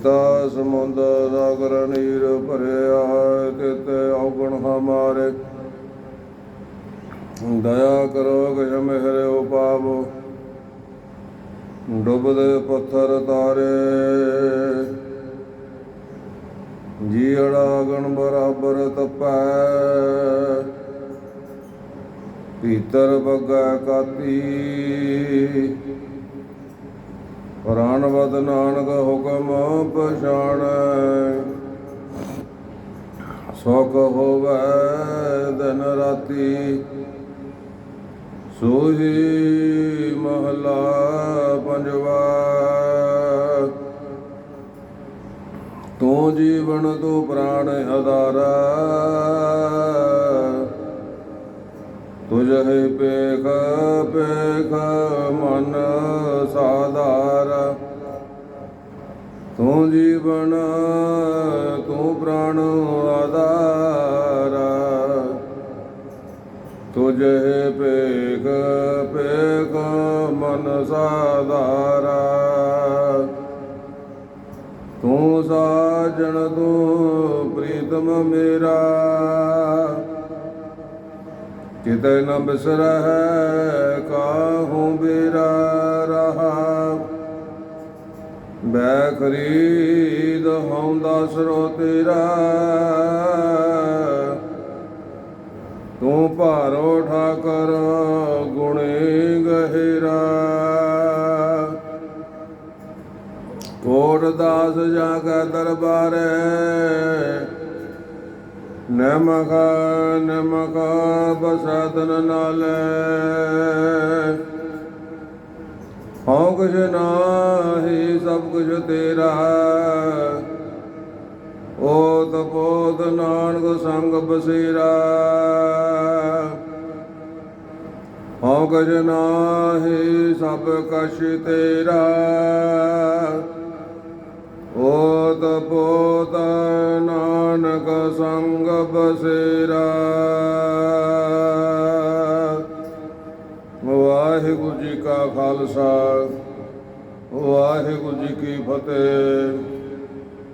ਕੀਤਾ ਸਮੁੰਦ ਸਾਗਰ ਨੀਰ ਭਰਿਆ ਤਿਤੇ ਔਗਣ ਹਮਾਰੇ ਦਇਆ ਕਰੋ ਕਿ ਮਿਹਰੇ ਉਪਾਵੋ, ਡੁੱਬਦੇ ਪੱਥਰ ਤਾਰੇ। ਜੀੜਾ ਗਣ ਬਰਾਬਰ ਤਪੈ ਪੀਤਰ ਬੱਗਾ ਕਾਤੀ। ਪ੍ਰਾਨਵਦ ਨਾਨਕ ਹੁਕਮ ਪਛਾਣੈ। ਸੁਖ ਹੋਵੈ ਦਿਨ ਰਾਤੀ, ਸੋਹੀ ਮਹਲਾ ਪੰਜਵਾ। ਤੂੰ ਜੀਵਨ ਤੂੰ ਪ੍ਰਾਣ ਆਧਾਰਾ, ਤੁਝੇ ਪੇਖ ਪੇਖ ਮਨ ਸਾਧਾਰ ਜੀਵਨ ਤੂੰ ਪ੍ਰਾਣ ਆਧਾਰ। ਤੁਝੇ ਪੇਕ ਪੇਕ ਮਨ ਸਾਧਾਰਾ। ਤੂੰ ਸਾਜਣ ਤੂੰ ਪ੍ਰੀਤਮ ਮੇਰਾ। ਕਿਤੇ ਨ ਬਿਸਰਹਿ ਕਾਹੂ ਬੇਰਾ। ਬੈ ਖਰੀਦ ਹਉ ਦਾਸਰੋ ਤੇਰਾ। ਤੂੰ ਭਾਰੋ ਠਾਕਰ ਗੁਣੇ ਗਹਿਰਾ। ਕੋਟ ਦਾਸ ਜਾ ਕੇ ਦਰਬਾਰੇ, ਨਮਕ ਨਮਕ ਬਸਦਨ ਨਾਲੇ। ਹਉ ਕੁਛ ਨਾਹੀ ਸਭ ਕੁਛ ਤੇਰਾ ਓਤ ਪੋਤ ਨਾਨਕ ਸੰਗ ਬਸੇਰਾ ਹਉ ਕੁਛ ਨਾਹੀ ਸਭ ਕਛ ਤੇਰਾ ਓਤ ਪੋਤ ਨਾਨਕ ਸੰਗ ਬਸੇਰਾ ਵਾਹਿਗੁਰੂ ਜੀ ਕਾ ਖਾਲਸਾ। ਵਾਹਿਗੁਰੂ ਜੀ ਕੀ ਫਤਿਹ।